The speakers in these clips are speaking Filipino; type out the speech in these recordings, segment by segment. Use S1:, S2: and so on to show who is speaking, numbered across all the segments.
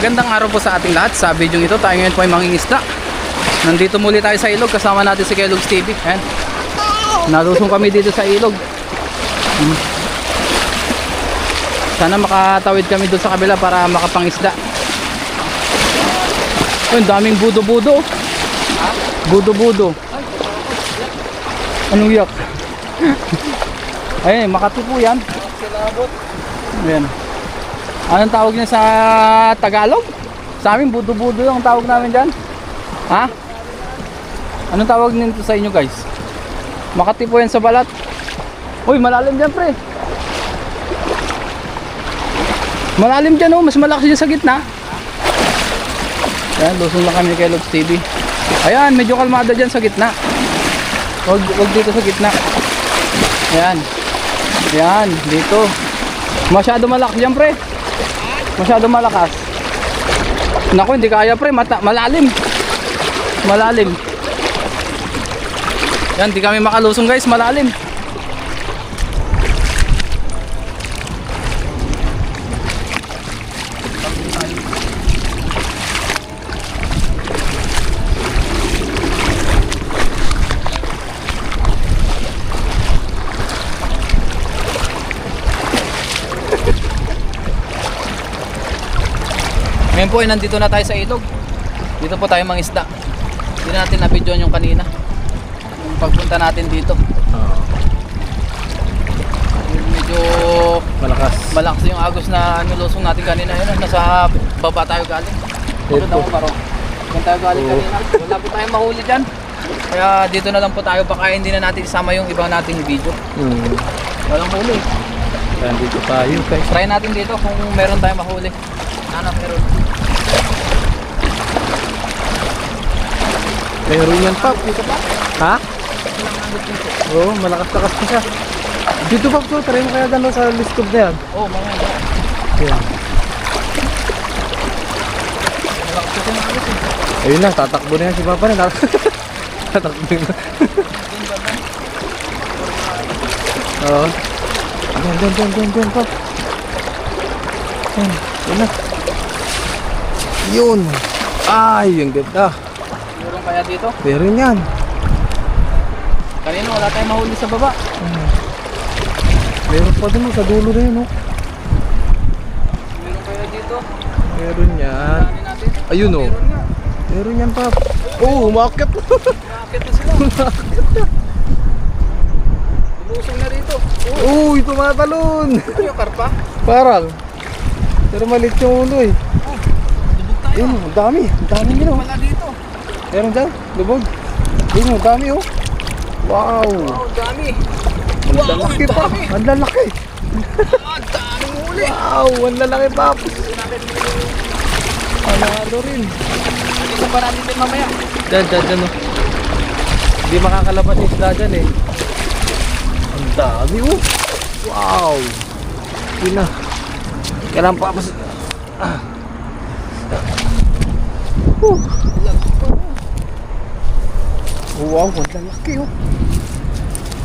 S1: Magandang araw po sa ating lahat. Sa video ito, tayo ngayon po ay mangingisda. Nandito muli tayo sa ilog. Kasama natin si Kellogg's TV. Ayan. Nalusong kami dito sa ilog. Hmm. Sana makatawid kami doon sa kabila para makapangisda. Ayun, daming budo-budo. Budo-budo. Anong yak? Ayun, Makati po yan. Ayan. Anong tawag niya sa Tagalog? Sa amin, budo-budo yung tawag namin dyan. Ha? Anong tawag nito sa inyo guys? Makati po yan sa balat. Uy, malalim dyan pre. Malalim dyan oh, mas malakas dyan sa gitna. Ayan, lusong lang kami kay Logs TV. Ayan, medyo kalmado dyan sa gitna. Huwag, huwag dito sa gitna. Ayan. Ayan, dito. Masyado malakas dyan pre. Masyado malakas. Naku, hindi kaya pre, mata, malalim. Malalim. Yan, di kami makalusong guys, malalim. Ngayon po ay nandito na tayo sa ilog. Dito po tayo mangisda. Hindi natin na-video yung kanina. Yung pagpunta natin dito. Yung medyo
S2: Malakas.
S1: malakas yung agos na nilusong natin kanina. Yun, nasa baba tayo galing. Dito
S2: Ito.
S1: daw baro. Diyan tayo galing
S2: Oo.
S1: kanina. Wala po tayong mahuli dyan. Kaya dito na lang po tayo. Baka hindi na natin isama yung ibang nating video.
S2: Hmm.
S1: Walang huli.
S2: Nandito tayo guys.
S1: Try natin dito kung meron tayong mahuli. Ano, meron.
S2: Meron yan pap. Dito pa? Ha? Oo, malakas-lakas pa siya. Dito pap, so, try mo kaya gano'n sa listob na yan.
S1: Oh, mga mga.
S2: Yan.
S1: Malakas agos eh.
S2: Ayun lang, tatakbo na yan si Papa na. tatakbo na. Oo. Doon, doon, doon, doon, doon, pap. Yan, yun na. Yun. Ay, ang ganda.
S1: Meron kaya dito?
S2: Meron yan.
S1: Kanina wala tayong mahuli sa baba.
S2: Meron pa din oh, sa dulo na yun, oh.
S1: Meron kaya dito?
S2: Meron yan. Ayun, oh.
S1: Meron nga.
S2: Meron yan, pap. Oh, umakit.
S1: Nakakit na sila. Lumusong na rito. Oh,
S2: Uy, tumatalon.
S1: ano yung karpa?
S2: Parang. Pero malit yung ulo eh.
S1: Lubog tayo.
S2: Ayun, ang dami. Ang dami nyo.
S1: Wala dito.
S2: Meron dyan, lubog. Ayun, ang dami oh. Wow.
S1: Oh, dami.
S2: Ang
S1: Wow,
S2: lalaki
S1: ang
S2: pa.
S1: dami.
S2: Ang lalaki.
S1: Ah, daming huli.
S2: Wow, ang lalaki pa. Panalo rin.
S1: Isa pa natin din mamaya.
S2: Dyan, dyan, dyan oh. Hindi makakalabas yung isla dyan eh. Ang dami oh. Wow. Yun na. Kailangan pa mas... Ah. Whew. Wow, ang lalaki oh.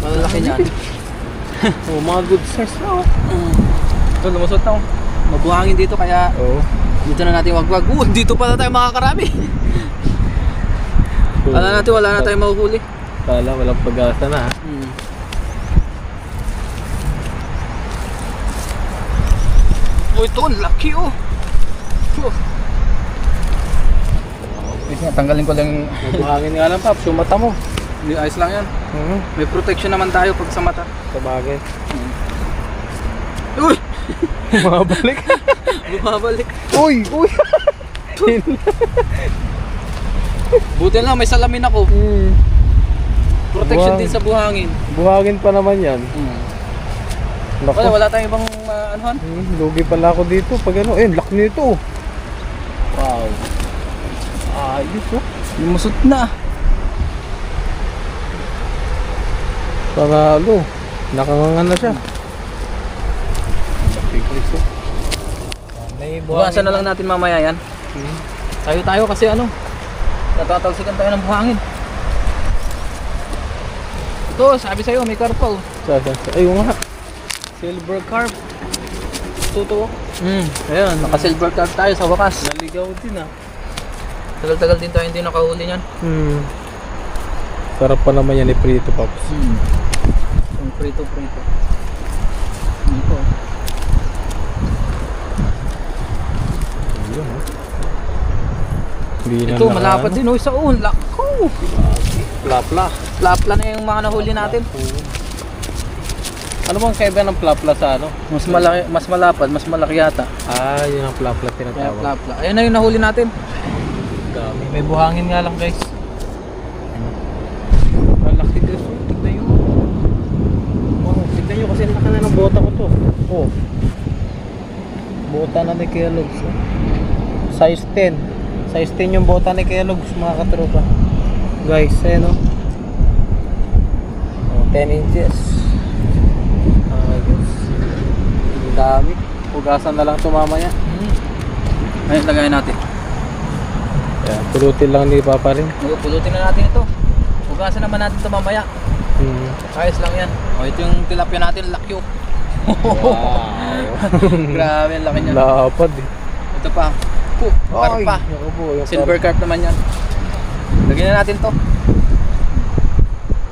S1: Malalaki niyan.
S2: Oh, mga good size na oh.
S1: Ito, lumusot na. oh. Mabuhangin dito kaya
S2: Oo.
S1: dito na natin wagwag. Uh, dito pala tayo makakarami. Wala natin, wala na tayong mahuhuli.
S2: Kala, walang pag-asa na ha.
S1: Hmm. Oh, ito, laki oh. Oh. Nga, tanggalin ko lang yung...
S2: Buhangin nga lang, Paps. Yung mata mo.
S1: Hindi, ayos lang yan.
S2: Mhm.
S1: May protection naman tayo pag sa mata.
S2: Sa bagay.
S1: Uy!
S2: Mabalik.
S1: Bumabalik.
S2: uy, uy.
S1: Buti lang, may salamin ako.
S2: Hmm.
S1: Protection
S2: Wow.
S1: din sa buhangin.
S2: Buhangin pa naman yan. Naku.
S1: Wala, wala tayong ibang uh, anuhan.
S2: Hmm, lugi pala ako dito. Pag ano, eh, lak nito.
S1: Wow.
S2: Ayos oh.
S1: Lumusot na.
S2: Para ano, nakangangan na siya. Piglis oh. May
S1: Buwasan na lang natin mamaya yan.
S2: Hmm.
S1: Tayo tayo kasi ano, natatalsikan tayo ng buhangin. Ito, sabi sa'yo, may karpa oh.
S2: Sa, sa, sa, ayun nga.
S1: Silver carp.
S2: tuto.
S1: Hmm, ayun, naka-silver carp tayo sa wakas.
S2: Naligaw din ah.
S1: Tagal-tagal din tayo hindi nakahuli niyan.
S2: Hmm. Sarap pa naman yan iprito, Pops.
S1: Hmm. Yung prito-prito. Ito.
S2: Ayun, oh. Hindi
S1: Ito, malapad din. Oh, sa un. Lako.
S2: Plapla.
S1: Plapla na yung mga nahuli natin.
S2: Ano bang kaiba ng plapla sa ano?
S1: Mas malaki, mas malapad, mas malaki yata.
S2: Ah, yun ang plapla tinatawag.
S1: plapla. Ayun na yung nahuli natin.
S2: Dami. May buhangin nga lang guys. Malaki guys. oh. Tignan nyo. Wow, tignan nyo kasi laki na ng bota ko to. Oh. Bota na ni Kellogg's. oh. Size 10. Size 10 yung bota ni Kellogg's mga katropa. Guys, ayan oh. oh 10 inches. Ayos. Ang dami. Hugasan na lang ito mamaya.
S1: Hmm. Ayun, lagayin natin.
S2: Ayan, pulutin lang ni Papa rin.
S1: Oo, Pulutin na natin ito. Hugasan naman natin ito mamaya.
S2: Hmm.
S1: Ayos lang yan. O, ito yung tilapia natin, lakyo. Grabe, ang laki niya.
S2: Lapad eh.
S1: Ito pa. Po, karpa.
S2: Ako po, yung
S1: Silver carp naman yan. Lagyan na natin to.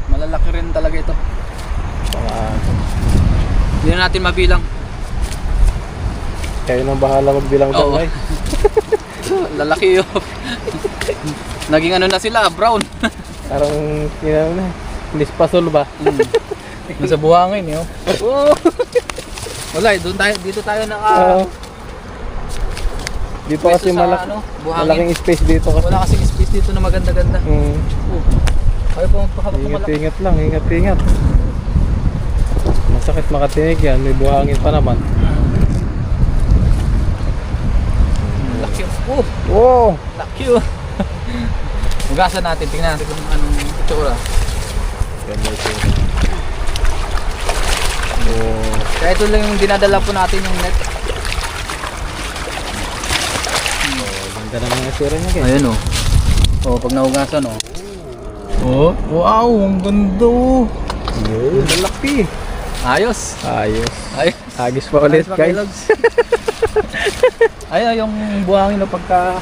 S1: Malalaki rin talaga ito.
S2: carp.
S1: Hindi na natin mabilang.
S2: Kayo nang bahala magbilang dyan
S1: Oo.
S2: guys.
S1: Lalaki yun. Naging ano na sila, brown.
S2: Parang, yun na, nispasol ba?
S1: Mm. Sa buhangin yun. Oh. Wala, eh, doon tayo, dito tayo naka...
S2: Oo. dito
S1: pwesto
S2: kasi
S1: sa,
S2: malak
S1: ano, buhangin.
S2: malaking space dito kasi.
S1: Wala kasing space dito na maganda-ganda.
S2: Mm.
S1: Oh. Magpahawak ng
S2: Ingat,
S1: malaki.
S2: ingat lang, ingat, ingat. Masakit makatinig yan, may buhangin pa naman.
S1: Laki. Oh,
S2: Wow!
S1: laki oh. Hugasan natin, tingnan natin kung anong itsura.
S2: Oh.
S1: Kaya ito lang yung dinadala po natin yung net.
S2: Ganda naman ang sira niya guys.
S1: Ayan oh. Oh, pag nahugasan oh.
S2: Oh, wow, ang ganda oh. Yun, malaki.
S1: Ayos.
S2: Ayos. Agis pa ulit
S1: pa,
S2: guys.
S1: Ayun yung buhangin no pagka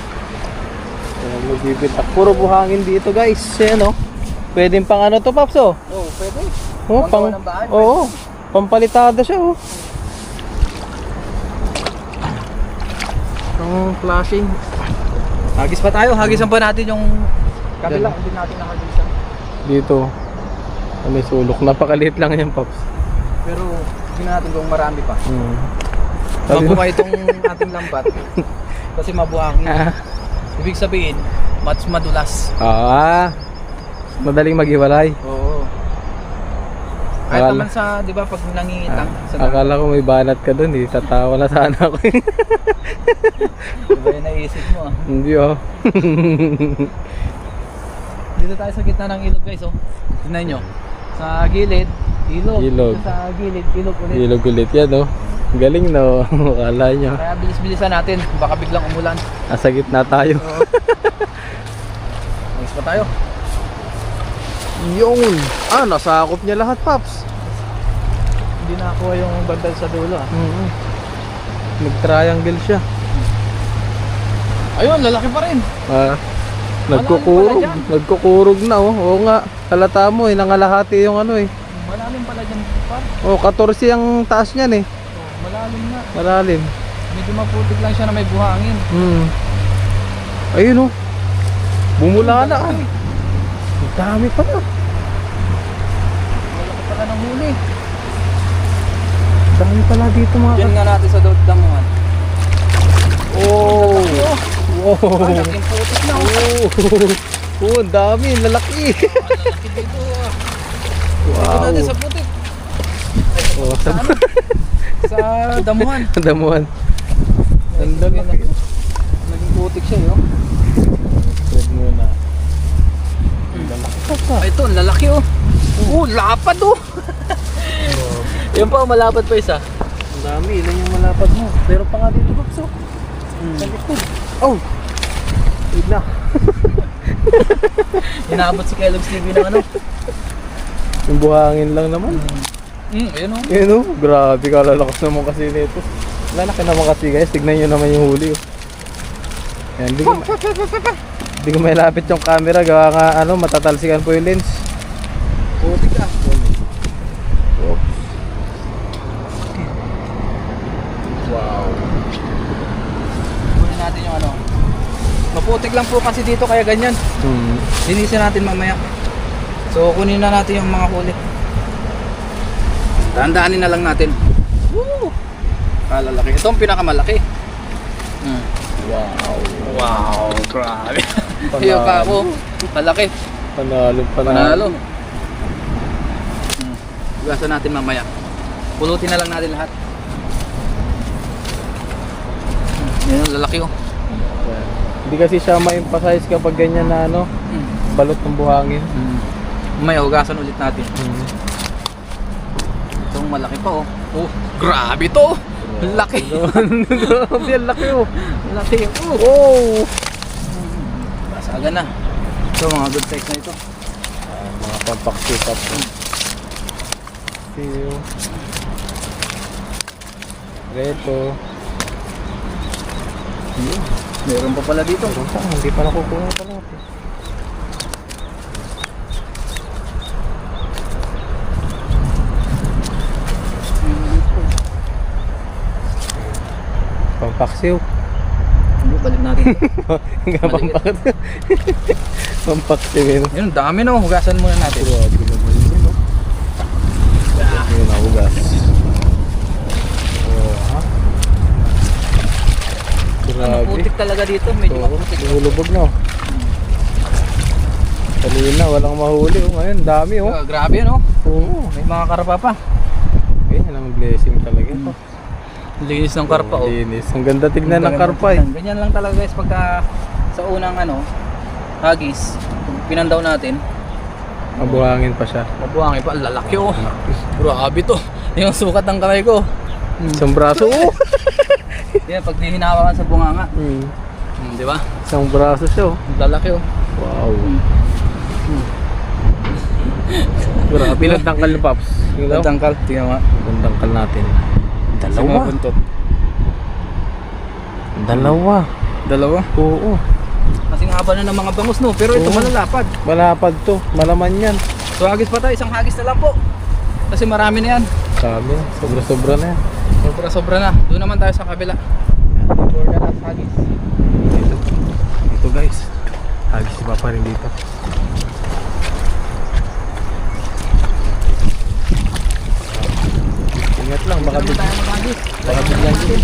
S2: Ayan, magbibintak. Puro buhangin dito guys. Ayan oh. Pwedeng pang ano to Paps oh.
S1: Oh, pwede.
S2: Oh, pang,
S1: ng bahay,
S2: Oo. Pampalitada siya oh.
S1: Ang flashing. Hagis pa tayo, hagisan pa natin yung kabila, hindi natin nakagisan.
S2: Dito. May sulok. Napakaliit lang yan Paps.
S1: Pero tingnan natin kung marami pa.
S2: Mo-
S1: Mabuhay itong ating lambat. Kasi mabuhangin.
S2: Ah.
S1: Ibig sabihin, mas madulas.
S2: Ah. Madaling maghiwalay.
S1: Oo. Kahit
S2: Akala-
S1: naman sa, di ba, pag nangingitang sa
S2: Ah, akala ko may banat ka dun eh. Tatawa na sana ako eh.
S1: Di ba yung naisip mo ah.
S2: Hindi oh.
S1: Dito tayo sa gitna ng ilog guys oh. Tingnan nyo. Sa gilid, ilog.
S2: Ilog.
S1: Sa gilid, ilog ulit.
S2: Ilog ulit yan oh. Galing no. Akala nyo.
S1: Kaya bilis-bilisan natin. Baka biglang umulan.
S2: Nasa gitna tayo.
S1: Ayos pa tayo.
S2: Yun. Ah, nasakop niya lahat, Paps.
S1: Hindi nakakuha yung bandal sa dulo ah.
S2: Mm Nag-triangle siya.
S1: Ayun, lalaki pa rin.
S2: Ah, nagkukurog. Nagkukurog na oh. Oo nga. Halata mo eh, nangalahati yung ano eh.
S1: Malalim pala dyan par.
S2: Oh, 14 ang taas niyan eh.
S1: Oh, malalim na.
S2: Malalim.
S1: Medyo maputik lang siya na may buhangin.
S2: Hmm. Ayun oh. Bumula na ah. Ang dami pa na.
S1: Malaki pala ng huli.
S2: Ang dami pala dito mga
S1: Diyan nga natin sa damuhan.
S2: Oh.
S1: Oh,
S2: Wow.
S1: ang laking putik na. Oh.
S2: Oh. Oh, ang dami. Lalaki.
S1: Ang lalaki dito ah.
S2: Wow.
S1: natin sa putik.
S2: Oh,
S1: Sa ano? sa damuhan.
S2: damuhan. Ang lalaki.
S1: Naging putik siya yun.
S2: Spread muna. Lalaki pa
S1: ito, ang lalaki oh. Oh, lapad oh. Yan pa, malapad pa isa.
S2: Ang dami. Ilan yung malapad mo. Pero pa nga dito, Bakso. Sa likod. Oh! Wait na.
S1: Inaabot si Kellogg's TV ng ano.
S2: Yung buhangin lang naman.
S1: Hmm, ayun oh.
S2: Yun oh. Grabe ka lalakas naman kasi nito. Lalaki naman kasi guys. Tignan nyo naman yung huli. Oh. Yan, hindi ko, hindi ko may lapit yung camera. Gawa nga ano, matatalsikan po yung lens.
S1: Putik ka.
S2: Oops.
S1: Wow. Kunin natin yung ano. Maputik lang po kasi dito kaya ganyan.
S2: Hmm.
S1: Linisin natin mamaya. So kunin na natin yung mga huli. Tandaanin na lang natin. Woo! Kalalaki. Ito ang pinakamalaki. Hmm.
S2: Wow.
S1: Wow, grabe.
S2: Panalo.
S1: Yung pa ako, malaki.
S2: Panalo, panalo.
S1: Panalo. Hmm. Hugasan natin mamaya. Pulutin na lang natin lahat. Hmm. Yan ang lalaki oh.
S2: Hindi kasi siya ma-emphasize kapag ganyan na ano,
S1: Hmm.
S2: balot ng buhangin.
S1: Hmm. Mamaya hugasan ulit natin.
S2: Hmm.
S1: Itong malaki pa oh. Oh, grabe to. Laki.
S2: Grabe, ang laki oh.
S1: Laki. Oh.
S2: Oh!
S1: Basagan na. Ito mga good size na ito.
S2: Ah, mga po. See you. Reto.
S1: Meron pa pala dito.
S2: Kung saan, hindi pa nakukuha pala. Pampaksiw.
S1: Hindi, balik natin.
S2: Hanggang pampak Pampaksiw yun.
S1: Yun, dami no. Hugasan muna natin.
S2: Grabe naman yun, no? Yun na hugas. Grabe.
S1: putik talaga dito. Medyo
S2: Oo,
S1: maputik.
S2: lumulubog na. Kanina, walang mahuli. Oh. Ngayon, dami oh.
S1: Ah, grabe no.
S2: Oo.
S1: May mga karpa pa.
S2: Ganyan ang blessing talaga.
S1: Mm. Linis ng karpa oh.
S2: Linis. Ang ganda tignan ng karpa eh.
S1: Ganyan lang talaga guys pagka sa unang ano, hagis, pinandaw natin,
S2: Mabuhangin pa siya.
S1: mabuhangin pa, lalaki oh. Grabe to. Yung sukat ng kamay ko.
S2: Isang braso. Oh.
S1: Yan, pag hinahawakan sa bunganga.
S2: Hmm.
S1: Hmm, di ba?
S2: Isang braso siya oh.
S1: Lalaki oh.
S2: Wow. Grabe. Pinagtangkal ni Paps.
S1: Tangkal, tingnan mo.
S2: Pinagtangkal natin.
S1: Sa buntot.
S2: Dalawa.
S1: Dalawa.
S2: Oo.
S1: Kasi nga haba na ng mga bangus no, pero ito
S2: Oo.
S1: malalapad.
S2: Malapad to. Malaman yan.
S1: So hagis pa tayo, isang hagis na lang po. Kasi marami na yan.
S2: Sabi. Sobra-sobra na yan.
S1: Sobra sobra na. Doon naman tayo sa kabila. Before ka last hagis.
S2: Dito. Dito guys. Hagis si Papa rin dito. Ingat lang. Baka,
S1: Baka
S2: big,
S1: tayo maghagis.
S2: baka biglang yun.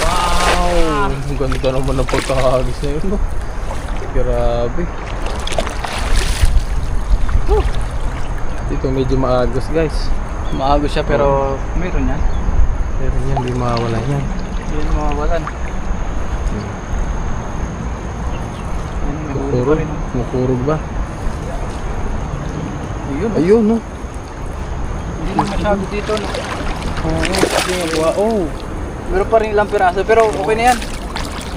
S2: Wow! Ang ganda naman ng pagkahagis na yun. No? Grabe. Whew. Dito medyo maagos guys.
S1: Maago siya pero meron yan.
S2: Pero yan, hindi mawawala yan.
S1: Hindi yan mawawalan.
S2: Hmm. Mukurog. Mukurog ba?
S1: Ayun.
S2: Ayun no.
S1: Masyado dito. No?
S2: Oo, kasi nga, oh.
S1: Meron pa rin ilang piraso pero okay na yan.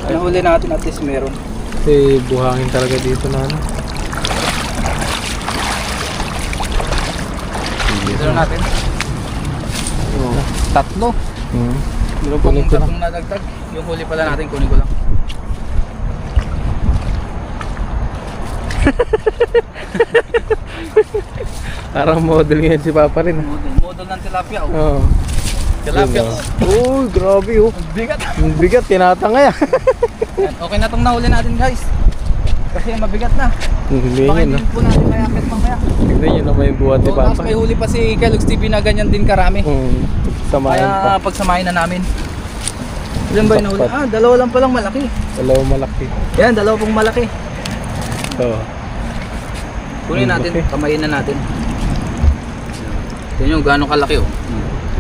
S1: Nahuli natin at least meron.
S2: Kasi buhangin talaga dito na ano.
S1: Dito na natin.
S2: Oo.
S1: Tatlo.
S2: Hmm.
S1: Meron pa
S2: Kunin
S1: kung tatlong nadagdag. Yung huli pala natin kunin ko lang.
S2: Parang model ngayon si Papa rin. ah.
S1: Model, model ng tilapia. Oh.
S2: Oo.
S1: Tilapia. Oh.
S2: Uy, grabe oh.
S1: Ang bigat.
S2: Ang bigat, tinatangay ah.
S1: Yan, Okay na tong nahuli natin guys. Kasi mabigat na. Baka hindi
S2: ah.
S1: po natin mayakit mamaya.
S2: Tignan nyo naman yung buhat ni
S1: So, tapos
S2: Papa.
S1: may huli pa si Kellogg's TV na ganyan din karami.
S2: Samayan pa.
S1: Kaya pagsamahin na namin. Ilan ba yung nahuli? Ah, dalawa lang palang malaki.
S2: Dalawa malaki.
S1: Yan, dalawa pong malaki.
S2: Oo.
S1: Kunin
S2: Hmm,
S1: natin, kamayin na natin. Yan yung gano'ng kalaki oh.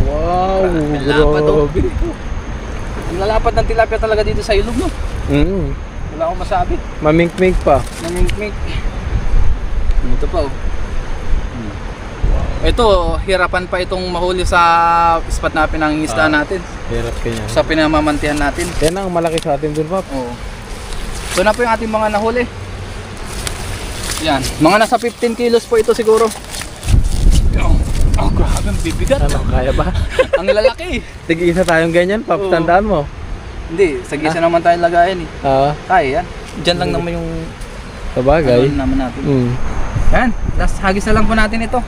S2: Wow,
S1: Grabe, lapad, oh.
S2: grabe.
S1: Ang lalapad ng tilapia talaga dito sa ilog no.
S2: Mm.
S1: Wala akong masabi.
S2: Mamink-mink pa.
S1: Namimik. Ito pa oh. Ito, hirapan pa itong mahuli sa spot na pinangingistaan
S2: Ah.
S1: natin.
S2: Hirap kanya.
S1: Sa pinamamantihan natin.
S2: Yan ang malaki sa atin dun, Pap.
S1: Oo. Ito na po yung ating mga nahuli. Yan. Mga nasa 15 kilos po ito siguro. Grabe.
S3: bibigat.
S2: Ano, kaya ba?
S3: Ang lalaki.
S2: Tig-isa tayong ganyan, Pop.
S3: Oo.
S2: Tandaan mo.
S3: Hindi, sa gisa naman tayo lagayan eh.
S2: Ah,
S3: Kaya yan. Diyan lang naman yung
S2: sabagay.
S3: ano naman natin.
S2: Hmm.
S3: Yan, last hagis na lang po natin ito.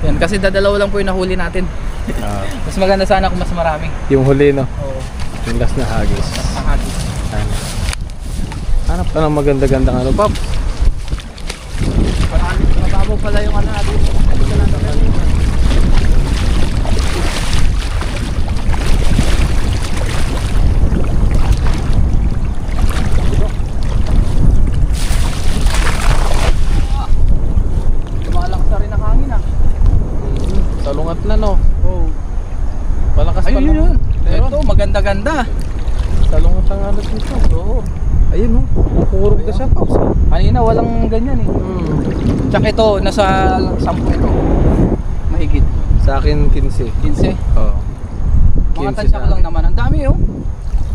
S3: Yan, kasi dadalawa lang po yung nahuli natin.
S2: Ah,
S3: Mas maganda sana kung mas marami.
S2: yung huli, no?
S3: Oo.
S2: Yung last na hagis.
S3: Ang hagis.
S2: Ano? Hanap ka ng maganda-gandang ano, Pop.
S3: Parang mababaw pala yung ano natin. Hagis na lang natin. Lumalakas na rin ang hangin ah.
S2: Salungat na, no?
S3: Oo.
S2: Malakas pa
S3: Ayun
S2: naman.
S3: yun. Ito, maganda-ganda.
S2: Salungat ang ano dito.
S3: Oo.
S2: Ayun, no? Nakurog na siya, Pop.
S3: Kanina walang ganyan eh.
S2: Hmm.
S3: Tsaka ito, nasa 10 ito. Mahigit.
S2: Sa akin, 15.
S3: 15.
S2: Oo.
S3: Mga
S2: 15
S3: tansya ko lang naman. Ang dami oh.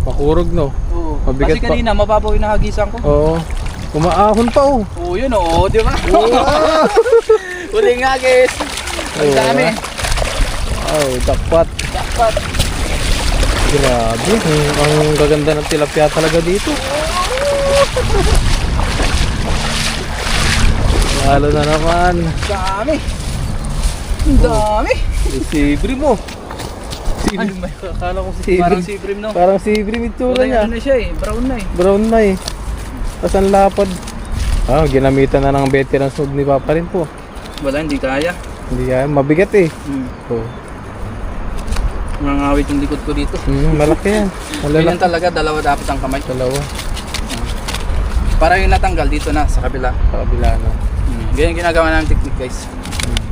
S2: Makurog, no?
S3: Oo.
S2: Mabigat
S3: Kasi
S2: pa.
S3: kanina mababaw yung nahagisan ko.
S2: Oo. Umaahon pa, oh.
S3: Oo, yun oh. Di ba? Huling hagis. Ang
S2: Oo,
S3: dami.
S2: Oh, dapat.
S3: Dapat.
S2: Grabe. Ang, gaganda ng tilapia talaga dito. Lalo na naman.
S3: Dami. Ang dami.
S2: Sibri mo.
S3: Ay, may
S2: Akala ko
S3: Parang
S2: sibri.
S3: sibrim no.
S2: Parang sibri itsura
S3: Kulay
S2: niya.
S3: ano na siya eh. Brown na eh.
S2: Brown na eh. Tapos ang lapad. Ah, ginamitan na ng veteran snog ni Papa rin po.
S3: Wala, hindi kaya.
S2: Hindi kaya, mabigat eh.
S3: Hmm.
S2: Oh.
S3: Nangangawit yung likod ko dito.
S2: Mm, malaki yan.
S3: Ganyan
S2: Malalaki.
S3: talaga, dalawa dapat ang kamay.
S2: Dalawa.
S3: Para yung natanggal dito na sa kabila.
S2: Sa kabila na.
S3: Hmm. Ganyan ginagawa namin technique guys.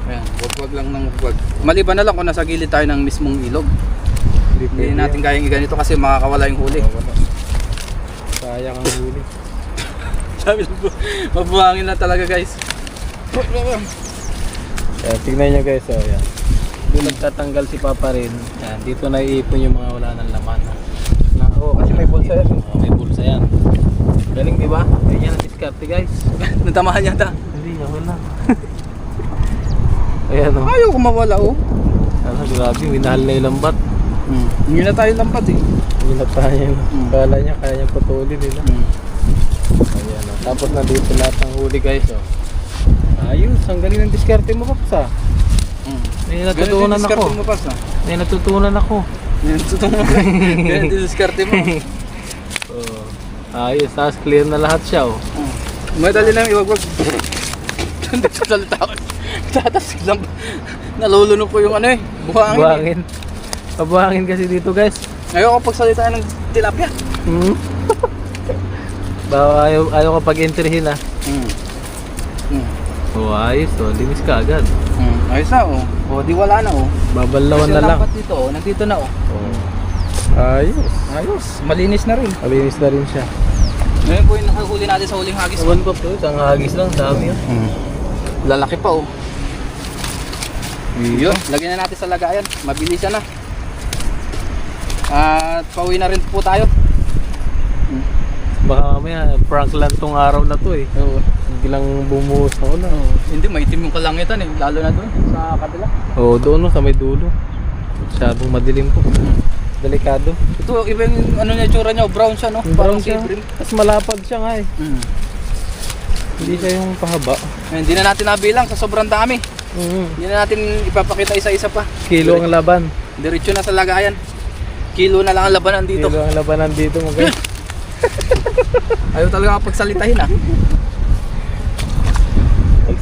S3: Ayan, wag-wag lang ng wag. Maliban na lang kung nasa gilid tayo ng mismong ilog.
S2: Hindi
S3: Hindi natin kayang iganito kasi makakawala yung huli.
S2: yan. Wala. Sayang ang huli.
S3: Sabi lang po, mabuhangin na talaga guys.
S2: Kaya tignan nyo guys, oh, yan. Doon nagtatanggal si Papa rin. Yan, dito na iipon yung mga wala ng laman.
S3: Na, oh, kasi may bulsa yan.
S2: Oh, may bulsa yan. Galing di ba? Ganyan ang diskarte guys.
S3: Natamahan yata.
S2: Hindi, wala. Ayan o. Oh.
S3: Ayaw ko mawala oh.
S2: Ano, grabe, minahal na yung lambat.
S3: Hmm. Hindi na tayo lampat eh.
S2: Minata niya.
S3: Mm.
S2: Kala niya, kaya niya putulin nila.
S3: Hmm.
S2: Ayan o. Tapos nandito lahat ng huli guys o. Ayos, ang galing ng diskarte mo Paps.
S3: Hmm.
S2: May natutunan ako.
S3: mo pas ah.
S2: May natutunan ako.
S3: Yan, tutungan mo. Yan, diskarte mo.
S2: Oh. Ayos, tapos clear na lahat siya oh.
S3: Hmm. Madali lang iwagwag. Hindi sa salita ko. Tatas lang. Nalulunok ko yung ano eh. Buhangin. eh.
S2: Buhangin. Pabuhangin kasi dito guys.
S3: Ayoko pagsalita ng tilapia.
S2: Hmm. Bawa ayaw, ayaw ka pag-entryhin ah.
S3: Hmm. Hmm.
S2: Oh, ayos oh. Linis ka agad.
S3: Hmm. Ayos na oh. O di wala na oh.
S2: Babalawan
S3: Kasi
S2: na lang.
S3: dapat dito oh. Nandito na oh.
S2: Oh. Ayos.
S3: Ayos. Malinis na rin.
S2: Malinis na rin siya.
S3: Ngayon po yung nakahuli natin sa huling hagis.
S2: Ewan ko to, isang hagis lang, dami yun.
S3: Hmm. Lalaki pa oh. Yun. Lagyan na natin sa lagayan. Mabilis na. At pauwi na rin po tayo.
S2: Baka mamaya, prank lang tong araw na to eh.
S3: Oo.
S2: Biglang bumuhos na ulan.
S3: Oh, hindi maitim yung kalangitan eh, lalo na doon sa kabila.
S2: Oo, oh, doon no, sa may dulo. Masyadong madilim po. Delikado.
S3: Ito, iba yung ano niya, tsura niya, brown siya no?
S2: Brown siya.
S3: bream.
S2: Tapos malapad siya nga eh.
S3: Mm.
S2: Hindi siya yung pahaba.
S3: Eh, Hindi na natin nabilang sa sobrang dami.
S2: Mm.
S3: Hindi na natin ipapakita isa-isa pa.
S2: Kilo ang laban.
S3: Diretso na sa lagayan. Kilo na lang ang labanan dito.
S2: Kilo ang labanan dito mo guys.
S3: Ayaw talaga pagsalitahin ah.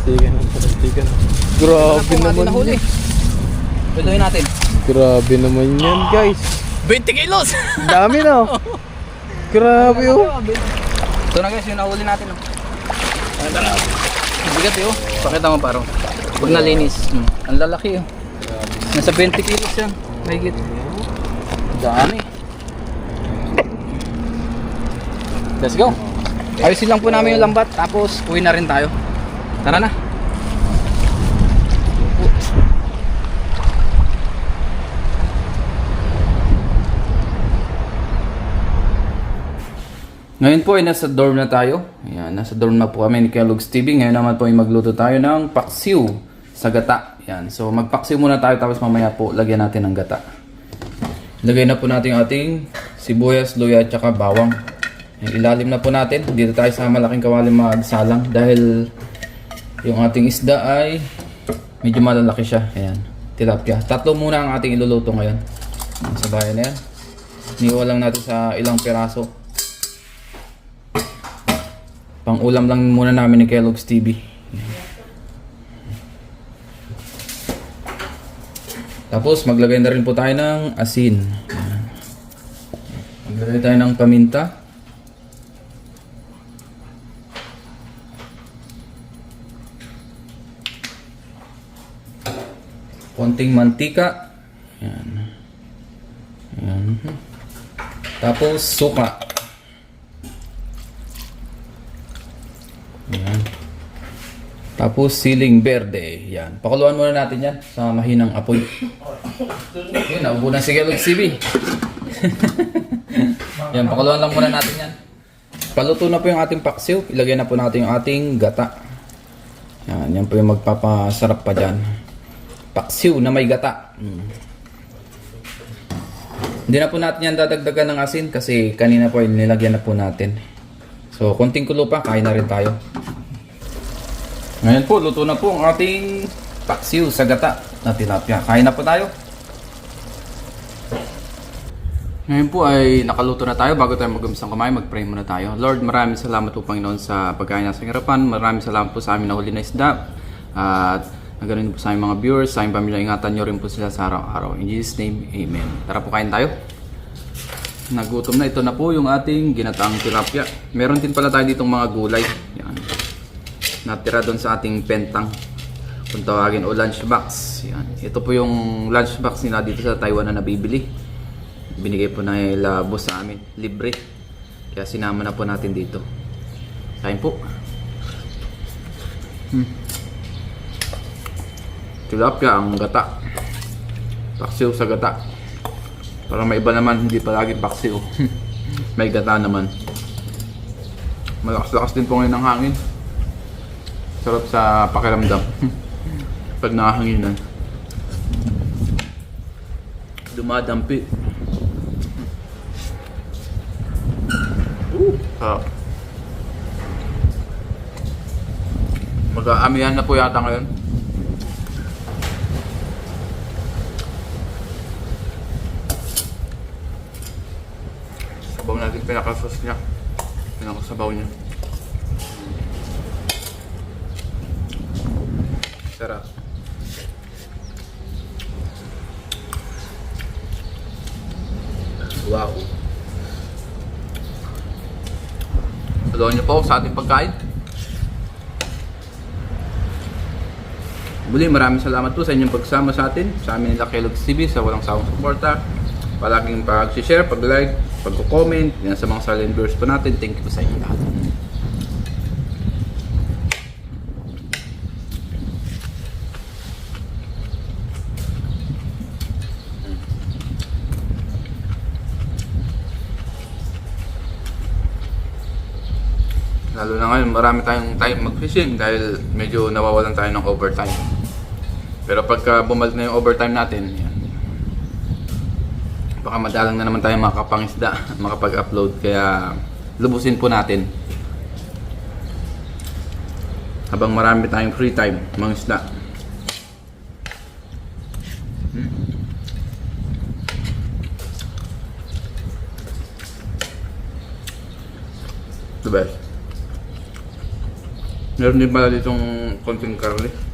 S2: Pagsigan ng pagsigan. Grabe naman yan.
S3: Tuloy natin.
S2: Grabe naman yan guys.
S3: 20 kilos!
S2: Dami na. oh. Grabe oh.
S3: Ito na guys, yung nahuli natin. Oh. Ang Bigat eh oh. Pakita mo paro. Pag nalinis. Hmm. Ang lalaki oh. Nasa 20 kilos yan. Mahigit. Dami. Let's go. Ayusin lang po namin yung lambat tapos uwi na rin tayo. Tara na. Ngayon po ay nasa dorm na tayo. Ayan, nasa dorm na po kami ni Kellogg's TV. Ngayon naman po ay magluto tayo ng paksiw sa gata.
S1: Yan. So magpaksiw muna tayo tapos mamaya po lagyan natin ng gata. Lagay na po natin ating sibuyas, luya at saka bawang. Yung ilalim na po natin. Dito tayo sa malaking kawali magsalang dahil yung ating isda ay medyo malalaki siya. Ayan. Tilapia. Tatlo muna ang ating iluluto ngayon. Sa bayan na yan. Niwa lang natin sa ilang piraso. Pang ulam lang muna namin ni Kellogg's TV. Tapos maglagay na rin po tayo ng asin. Maglagay tayo ng paminta. Konting mantika. Ayan. Ayan. Tapos suka. Ayan. Tapos siling berde. Yan. Pakuluan muna natin yan sa mahinang apoy. Yun, naubo na si Kellogg CB. yan, pakuluan lang muna natin yan. Paluto na po yung ating paksiw. Ilagay na po natin yung ating gata. Yan, yan po yung magpapasarap pa dyan. Paksiw na may gata. Mm. Hindi na po natin yan dadagdagan ng asin kasi kanina po nilagyan na po natin. So, konting kulo pa, kain na rin tayo. Ngayon po, luto na po ang ating paksiw sa gata na tilapia. Kain na po tayo. Ngayon po ay nakaluto na tayo. Bago tayo mag-umpisang kumain, mag-pray muna tayo. Lord, maraming salamat po Panginoon sa pagkain nasa harapan. Maraming salamat po sa amin na huli na isda. At na po sa aming mga viewers, sa aming pamilya. Ingatan nyo rin po sila sa araw-araw. In Jesus' name, Amen. Tara po kain tayo. Nagutom na. Ito na po yung ating ginataang tilapia. Meron din pala tayo ditong mga gulay. Yan. Natira doon sa ating pentang. Kung tawagin o lunchbox. Yan. Ito po yung lunchbox nila dito sa Taiwan na nabibili. Binigay po na nila boss sa amin. Libre. Kaya sinama na po natin dito. Kain po. Hmm. Tilapia ang gata. Paksiw sa gata. Para may iba naman, hindi palagi paksiw. may gata naman. Malakas-lakas din po ngayon ng hangin. Sarap sa pakiramdam. Pag nakahanginan. Dumadampi. Uh, sarap. Mag-aamihan na po yata ngayon. Sabaw natin pinaka-sauce niya. Pinaka-sabaw niya. Sarap. Wow. Saluhan niyo po sa ating pagkain. Muli, maraming salamat po sa inyong pagsama sa atin, sa amin nila Kellogg's TV, sa walang sawang suporta. Palaging pag-share, pag-like, pag-comment, yan sa mga silent viewers po natin. Thank you po sa inyo lahat. Lalo na ngayon, marami tayong time mag-fishing dahil medyo nawawalan tayo ng overtime. Pero pagka bumalik na yung overtime natin, yan, baka madalang na naman tayo makapangisda, makapag-upload. Kaya lubusin po natin. Habang marami tayong free time, mangisda. Hmm. The best. Meron din pala ditong konting karne.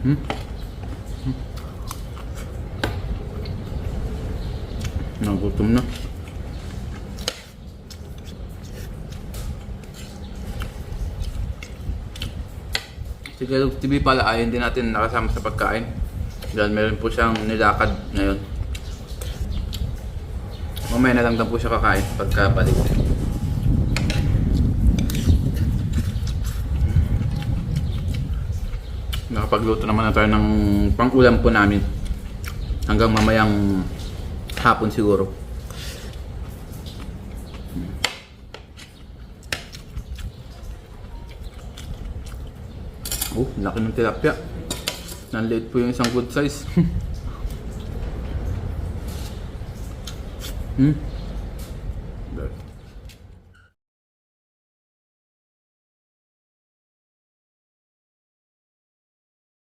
S1: Hmm? Hmm. Nagutom na. Si Kellogg TV pala ayun din natin nakasama sa pagkain. Dahil meron po siyang nilakad ngayon. Mamaya na lang daw po siya kakain pagka Nakapagluto naman na tayo ng pang-ulam po namin. Hanggang mamayang hapon siguro. Oh, laki ng tilapia. Nanliit po yung isang good size. hmm.